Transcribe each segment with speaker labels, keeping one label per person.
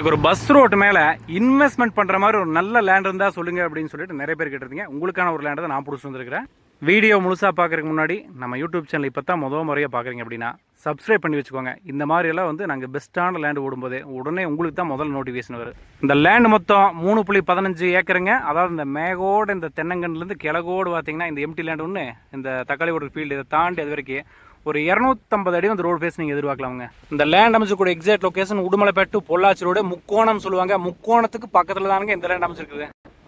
Speaker 1: எனக்கு ஒரு bus road மேலே இன்வெஸ்ட்மெண்ட் பண்ணுற மாதிரி ஒரு நல்ல லேண்ட் இருந்தால் சொல்லுங்கள் அப்படின்னு சொல்லிட்டு நிறைய பேர் கேட்டிருந்தீங்க. உங்களுக்கான ஒரு லேண்டை நான் பிடிச்சி வந்திருக்கிறேன். வீடியோ முழுசாக பார்க்குறதுக்கு முன்னாடி நம்ம யூடியூப் சேனல் இப்போ தான் முதல் முறையாக பார்க்குறீங்க அப்படின்னா சப்ஸ்கிரைப் பண்ணி வச்சுக்கோங்க. இந்த மாதிரியெல்லாம் வந்து நாங்கள் பெஸ்ட்டான லேண்ட் ஓடும்போது உடனே உங்களுக்கு தான் முதல் நோட்டிஃபிகேஷன் வரும். இந்த லேண்டு மொத்தம் மூணு புள்ளி பதினஞ்சு ஏக்கருங்க. அதாவது இந்த மேகோடு இந்த தென்னங்கன்லேருந்து கிழகோடு பார்த்தீங்கன்னா இந்த எம்டி லேண்ட் ஒன்று இந்த தக்காளி ஓடுற ஃபீல்டு இதை தாண்டி அது வரைக்கும் ஒரு இரநூத்தம்பது அடி வந்து ரோடு ஃபேஸ் நீங்கள் எதிர்பார்க்கலாமுங்க இந்த land அமைச்சக்கூடிய exact location Udumalaipettai Pollachi road முக்கோணம் சொல்லுவாங்க. முக்கோணத்துக்கு பக்கத்தில் தானுங்க இந்த லேண்ட் அமைச்சிருக்குது.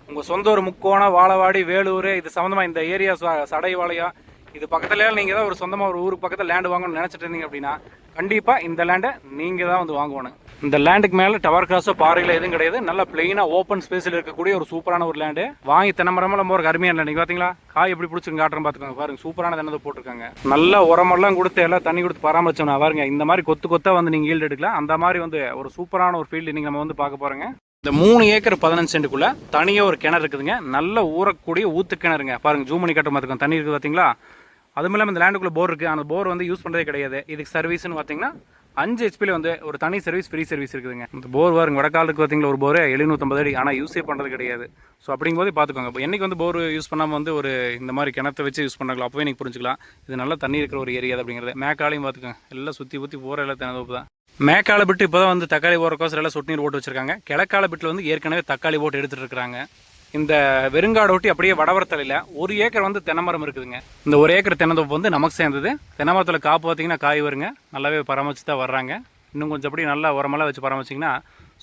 Speaker 1: உங்கள் சொந்த ஒரு முக்கோணம் வாழவாடி வேலூர் இது சம்மந்தமாக இந்த ஏரியா சடைவாளையம் இது பக்கத்துல நீங்கள் ஏதாவது ஒரு சொந்தமாக ஒரு ஊருக்கு பக்கத்தில் லேண்டு வாங்கணும்னு நினச்சிட்டு இருந்தீங்க அப்படின்னா கண்டிப்பாக இந்த லேண்டை நீங்கள் தான் வந்து வாங்கணும். இந்த லேண்டுக்கு மேலே டவர் கிராஸோ பாறையில் எதுவும் கிடையாது. நல்ல பிளெயினாக ஓப்பன் ஸ்பேஸில் இருக்கக்கூடிய ஒரு சூப்பரான ஒரு லேண்டு வாங்கி தென்னமரமெல்லாம் ரொம்ப ஒரு அருமையான லேண்ட் பார்த்தீங்களா காய் எப்படி பிடிச்சிருக்கு காட்டுறேன் பார்த்துக்கோங்க பாருங்க சூப்பரான தினத்தை போட்டிருக்காங்க. நல்ல உரமெல்லாம் கொடுத்து எல்லாம் தண்ணி கொடுத்து பராமரிச்சோம்னா பாருங்க இந்த மாதிரி கொத்து கொத்தா வந்து நீங்கள் ஈல்டு எடுக்கலாம். அந்த மாதிரி வந்து ஒரு சூப்பரான ஒரு ஃபீல்டு நீங்கள் நம்ம வந்து பார்க்க போகிறோங்க இந்த மூணு ஏக்கர் பதினஞ்சு சென்ட்டுக்குள்ள தனியாக ஒரு கிணறு இருக்குதுங்க. நல்ல ஊறக்கூடிய ஊத்து கிணறுங்க பாருங்க ஜூம் பண்ணி கட்ட பார்த்துக்கோங்க தண்ணி இருக்குது பார்த்தீங்களா அதுவும் இல்லாமல் இந்த லேண்டுக்குள்ள போர் இருக்குது அந்த போர் வந்து யூஸ் பண்ணுறதே கிடையாது. இதுக்கு சர்வீஸ்னு பார்த்தீங்கன்னா அஞ்சு ஹெச்பியில் வந்து ஒரு தனி சர்வீஸ் ஃப்ரீ சர்வீஸ் இருக்குதுங்க. இந்த போர் வாருங்க வடக்காலுக்கு பார்த்தீங்களா ஒரு போர் எழுநூற்றம்பது அடி. ஆனால் யூஸே பண்ணுறது கிடையாது. ஸோ அப்படிங்கும்போது பார்த்துக்கோங்க இப்போ என்னைக்கு வந்து போர் யூஸ் பண்ணாமல் வந்து ஒரு இந்த மாதிரி கிணத்தை வச்சு யூஸ் பண்ணாங்களோ அப்போவே நீங்கள் புரிஞ்சுக்கலாம். இது நல்லா தண்ணி இருக்கிற ஒரு ஏரியா அப்படிங்கிறது. மேக்காலையும் பார்த்துக்கோங்க எல்லாம் சுற்றி ஊற்றி போகிற எல்லாம் தினதோப்பு தான். மேக்கால பிட்டு இப்போ தான் வந்து தக்காளி போகிறக்கோசரம் எல்லாம் சொட்டு நீர் போட்டு வச்சிருக்காங்க. கிழக்கால பிட்டில் வந்து ஏற்கனவே தக்காளி போட்டு எடுத்துகிட்டு இருக்கிறாங்க. இந்த வெறுங்காடு ஒட்டி அப்படியே வடவரத்தலையில் ஒரு ஏக்கர் வந்து தென்னைமரம் இருக்குதுங்க. இந்த ஒரு ஏக்கர் தென்னந்தோப்பு வந்து நமக்கு சேர்ந்தது. தென்னமரத்தில் காப்பு பார்த்தீங்கன்னா காய் வருங்க. நல்லாவே பராமரிச்சு தான் வர்றாங்க. இன்னும் கொஞ்சம் அப்படியே நல்லா உரமெல்லாம் வச்சு பராமரிச்சிங்கன்னா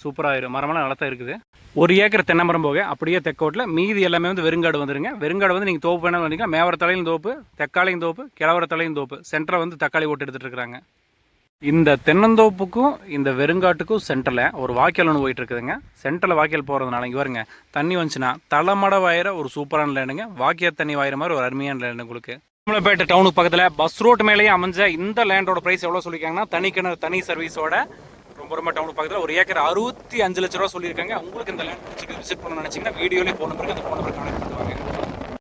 Speaker 1: சூப்பராகிடும் மரமெல்லாம் நல்லா தான் இருக்குது. ஒரு ஏக்கர் தென்னமரம் போக அப்படியே தெக்கோட்டில் மீதி எல்லாமே வந்து வெறுங்காடு வந்துருங்க. வெறுங்காடு வந்து நீங்கள் தோப்பு வேணாலும் வந்தீங்கன்னா மேவரத்தலையும் தோப்பு தக்காளியும் தோப்பு கிழவரத்தலையும் தோப்பு. சென்டரை வந்து தக்காளி ஓட்டு எடுத்துகிட்டு இருக்கிறாங்க. இந்த தென்னந்தோப்புக்கும் இந்த வெறுங்காட்டுக்கும் சென்டரில் ஒரு வாய்க்கால் ஒன்று போயிட்டு இருக்குதுங்க சென்டரில் வாய்க்கால் போகிறதுனால இங்கே வருங்க தண்ணி வந்துச்சுன்னா தலைமட வாயிற ஒரு சூப்பரான லேண்டுங்க. வாக்கிய தண்ணி வாயிற மாதிரி ஒரு அருமையான லேண்டு உங்களுக்கு. கும்பலப்பேட்டை டவுனுக்கு பக்கத்தில் பஸ் ரோட் மேலேயே அமைஞ்ச இந்த லேண்டோட ப்ரைஸ் எவ்வளோ சொல்லியிருக்காங்கன்னா தனி கிணறு தனி சர்வீஸோட ரொம்ப ரொம்ப டவுனுக்கு பக்கத்தில் ஒரு ஏக்கர் அறுபத்தி அஞ்சு லட்ச ரூபா சொல்லியிருக்காங்க. உங்களுக்கு இந்த லேண்ட் விசிட் பண்ணணும்னு நினச்சிங்கன்னா வீடியோலேயே ஃபோன் நம்பருக்கு அந்த ஃபோன் நம்பர் கனெக்ட் பண்ணுவாங்க